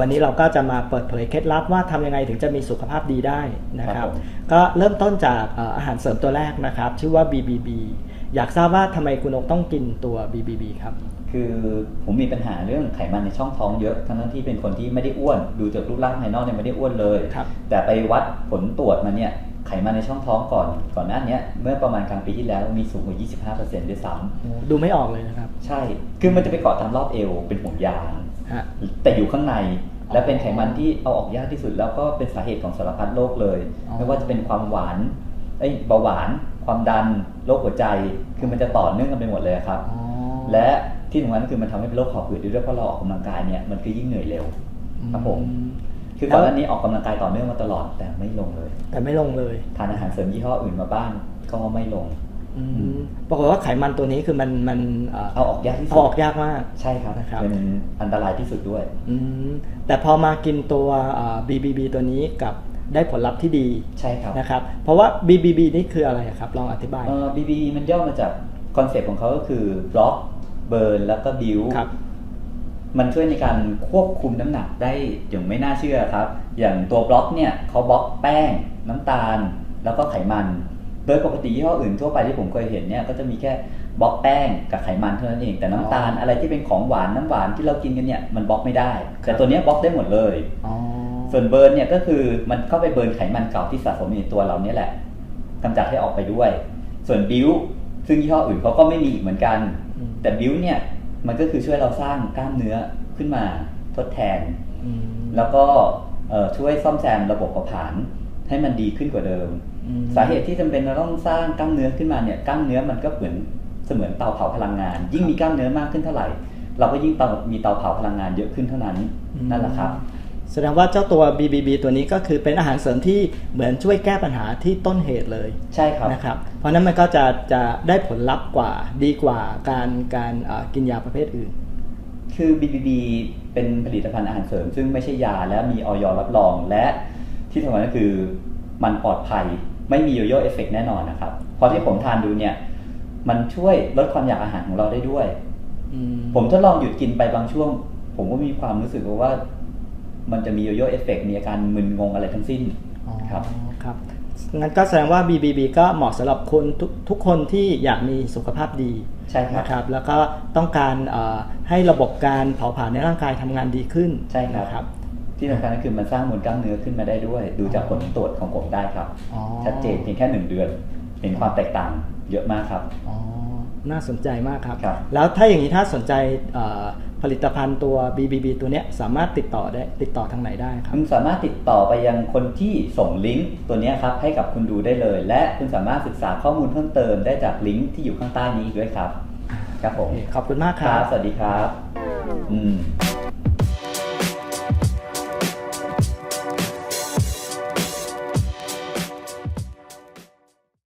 วันนี้เราก็จะมาเปิดเผยเคล็ดลับว่าทำยังไงถึงจะมีสุขภาพดีได้นะคครัรับบผมก็เริ่มต้นจากเอ่ออาหารเสริมตัวแรกนะครับ ชื่อว่า BBB อยากทราบว่าทำไมคุณนกต้องกินตัว BBB ครับ คือผมมีปัญหาเรื่องไขมันในช่องท้องเยอะ ทั้งๆที่เป็นคนที่ไม่ได้อ้วน ดูจากรูปร่างภายนอกเนี่ยไม่ได้อ้วนเลยครับแต่ไปวัดผลตรวจมาเนี่ยไขมันในช่องท้องก่อนก่อนหน้าเนี้ยเมื่อประมาณกลางปีที่แล้วมีสูงกว่า 25%ด้วยซ้โอ้ดูไม่ออกเลยนะครับำใช่ คือมันจะไปเกาะตามรอบเอวเป็นห่วงยางฮะ แต่อยู่ข้างในอ๋อและเป็นไขมันที่เอาออกยากที่สุด แล้วก็เป็นสาเหตุของสารพัดโรคเลยอ๋อไม่ว่าจะเป็นความหวานเอ้ยเบาหวาน ความดันโรคหัวใจคือมันจะต่อเนื่องกันไปหมดเลยครับอ๋อและที่สำคัญคือมันทำให้เป็นโรคหอบหืดด้วยเพราะเราออกกำลังกายเนี่ยมันคือยิ่งเหนื่อยเร็วครับผมอืคือก่อนหน้านี้ออกกำลังกายต่อเนื่องมาตลอดแต่ไม่ลงเลย แต่ไม่ลงเลยทานอาหารเสริมยี่ห้ออื่นมาบ้างก็ไม่ลงอืม ปรากฏว่าไขมันตัวนี้คือมันมันเอ่อเอาออกยากที่สุเอาดออกยากมากใช่ครับนะครับเป็นอันตรายที่สุดด้วยอืมแต่พอมากินตัวเอ่อ BBB ตัวนี้กับได้ผลลัพธ์ที่ดีใช่ครับนะครับ เพราะว่า BBB นี่คืออะไรอะครับลองอธิบายเอ่อ BB มันย่อมาจากคอนเซปต์ของเขาก็คือบล็อกเบิร์นแล้วก็บิวครับมันช่วยในการควบคุมน้ำหนักได้อย่างไม่น่าเชื่อครับ อย่างตัวบล็อกเนี่ยเขาบล็อกแป้งน้ำตาล แล้วก็ไขมันโดยปกติยี่ห้ออื่นทั่วไปที่ผมเคยเห็นเนี่ยก็จะมีแค่บล็อกแป้งกับไขมันเท่านั้นเอง แต่น้ำตาลอ๋อออะไรที่เป็นของหวานน้ำหวานที่เรากินกันเนี่ยมันบล็อกไม่ได้ แต่ตัวเนี้ยบล็อกได้หมดเลยอ๋อส่วนเบิร์นเนี่ยก็คือมันเข้าไปเบิร์นไขมันเก่าที่สะสมอยู่ในตัวเราเนี่ยแหละกำจัดให้ออกไปด้วย ส่วนบิวซึ่งยี่ห้ออื่นเขาก็ไม่มีอีกเหมือนกันอืมแต่บิวเนี่ยมันก็คือช่วยเราสร้างกล้ามเนื้อขึ้นมาทดแทนอืมแล้วก็เอ่อช่วยซ่อมแซมระบบเผาผลาญ ให้มันดีขึ้นกว่าเดิมอืมสาเหตุที่จำเป็นเราต้องสร้างกล้ามเนื้อขึ้นมาเนี่ยกล้ามเนื้อมันก็เหมือนเสมือนเตาเผาพลังงาน ยิ่งมีกล้ามเนื้อมากขึ้นเท่าไหร่ เราก็ยิ่งเตามีเตาเผาพลังงานเยอะขึ้นเท่านั้นนั่นแหละครับแสดงว่าเจ้าตัว BBB ตัวนี้ก็คือเป็นอาหารเสริมที่เหมือนช่วยแก้ปัญหาที่ต้นเหตุเลย ใช่ครับนะครับ เพราะฉะนั้นมันก็จะจะได้ผลลัพธ์กว่าดีกว่าการการเอ่อกินยาประเภทอื่น คือ BBB เป็นผลิตภัณฑ์อาหารเสริม ซึ่งไม่ใช่ยาและมีออยรับรอง และ ที่สำคัญก็คือมันปลอดภัยไม่มีโยโย่เอฟเฟกแน่นอนนะครับเพราะที่ผมทานดูเนี่ย มันช่วยลดความอยากอาหารของเราได้ด้วยอืมผมทดลองหยุดกินไปบางช่วง ผมก็มีความรู้สึกว่า มันจะมีโยโย่เอฟเฟกมีอาการมึนงงอะไรทั้งสิ้นอ๋อครับครับงั้นก็แสดงว่า BBB ก็เหมาะสำหรับคนทุกทุกคนที่อยากมีสุขภาพดีใช่ครับนะครับ แล้วก็ต้องการเอ่อให้ระบบการเผาผลาญในร่างกายทำงานดีขึ้นใช่ครับนะครับ ที่สำคัญก็คือมันสร้างมวลกล้ามเนื้อขึ้นมาได้ด้วย ดูจากผลตรวจของผมได้ครับอ๋อชัดเจนเพียงแค่หนึ่งเดือน เห็นความแตกต่างเยอะมากครับอ๋อน่าสนใจมากครับครับ แล้วถ้าอย่างนี้ถ้าสนใจเอ่อผลิตภัณฑ์ตัว BBB ตัวเนี้ยสามารถติดต่อได้ติดต่อทางไหนได้ครับคุณสามารถติดต่อไปยังคนที่ส่งลิงก์ตัวเนี้ยครับให้กับคุณดูได้เลย และคุณสามารถศึกษาข้อมูลเพิ่มเติมได้จากลิงก์ที่อยู่ข้างใต้นี้อีกด้วยครับ ครับผมขอบคุณมากคครัรับบสวัสดีครับ อืม